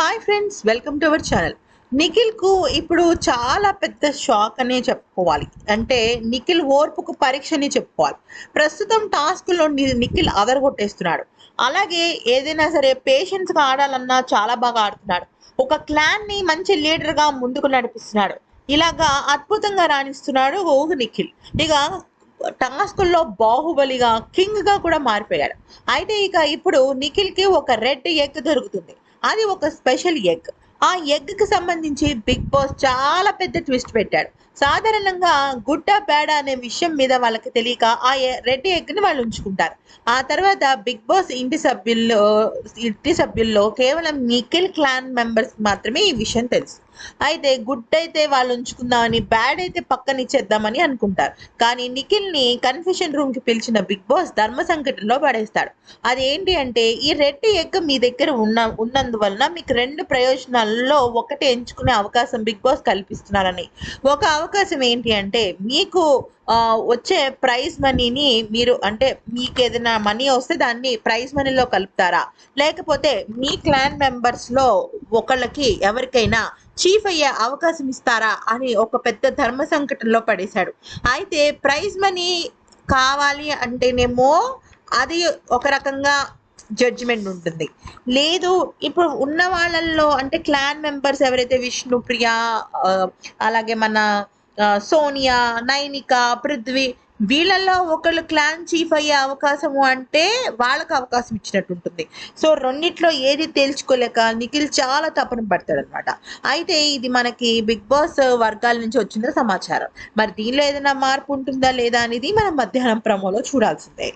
Hi friends welcome to our channel నిఖిల్కు ఇప్పుడు చాలా పెద్ద షాక్ అనే చెప్పుకోవాలి. అంటే నిఖిల్ ఓర్పుకు పరీక్షని చెప్పుకోవాలి. ప్రస్తుతం టాస్క్లో నిఖిల్ అదరగొట్టేస్తున్నాడు. అలాగే ఏదైనా సరే పేషెన్స్గా ఆడాలన్నా చాలా బాగా ఆడుతున్నాడు. ఒక క్లాన్ని మంచి లీడర్గా ముందుకు నడిపిస్తున్నాడు. ఇలాగా అద్భుతంగా రాణిస్తున్నాడు నిఖిల్. ఇక టాస్కుల్లో బాహుబలిగా కింగ్గా కూడా మారిపోయాడు. అయితే ఇక ఇప్పుడు నిఖిల్కి ఒక రెడ్ ఎగ్ దొరుకుతుంది. అది ఒక స్పెషల్ ఎగ్. ఆ ఎగ్కి సంబంధించి బిగ్ బాస్ చాలా పెద్ద ట్విస్ట్ పెట్టాడు. సాధారణంగా గుడ్డ పేడ అనే విషయం మీద వాళ్ళకి తెలియక ఆ రెడ్ ఎగ్ని వాళ్ళు ఉంచుకుంటారు. ఆ తర్వాత బిగ్ బాస్ ఇంటి సభ్యుల్లో ఇంటి సభ్యుల్లో కేవలం నిఖిల్ క్లాన్ మెంబర్స్ మాత్రమే ఈ విషయం తెలుసు. అయితే గుడ్ అయితే వాళ్ళు ఉంచుకుందామని బ్యాడ్ అయితే పక్కన ఇచ్చేద్దామని అనుకుంటారు. కానీ నిఖిల్ని కన్ఫ్యూషన్ రూమ్కి పిలిచిన బిగ్ బాస్ ధర్మ సంకటంలో పడేస్తాడు. అదేంటి అంటే ఈ రెడ్డి ఎగ్ మీ దగ్గర ఉన్న ఉన్నందువలన మీకు రెండు ప్రయోజనాల్లో ఒకటి ఎంచుకునే అవకాశం బిగ్ బాస్ కల్పిస్తున్నారని. ఒక అవకాశం ఏంటి అంటే మీకు వచ్చే ప్రైజ్ మనీని మీరు అంటే మీకు ఏదైనా మనీ వస్తే దాన్ని ప్రైజ్ మనీలో కలుపుతారా? లేకపోతే మీ క్లాన్ మెంబర్స్లో ఒకళ్ళకి ఎవరికైనా చీఫ్ అయ్యే అవకాశం ఇస్తారా అని ఒక పెద్ద ధర్మ సంకటంలో పడేశాడు. అయితే ప్రైజ్ మనీ కావాలి అంటేనేమో అది ఒక రకంగా జడ్జిమెంట్ ఉంటుంది. లేదు ఇప్పుడు ఉన్న వాళ్ళల్లో అంటే క్లాన్ మెంబర్స్ ఎవరైతే విష్ణుప్రియ అలాగే మన సోనియా నైనిక పృథ్వీ వీళ్ళల్లో ఒకళ్ళు క్లాన్ చీఫ్ అయ్యే అవకాశము అంటే వాళ్ళకు అవకాశం ఇచ్చినట్టు ఉంటుంది. సో రెండిట్లో ఏది తేల్చుకోలేక నిఖిల్ చాలా తపన పడతాడు అనమాట అయితే ఇది మనకి బిగ్ బాస్ వర్గాల నుంచి వచ్చిన సమాచారం. మరి దీనిలో ఏదైనా మార్పు ఉంటుందా లేదా అనేది మనం మధ్యాహ్నం ప్రమోలో చూడాల్సిందే.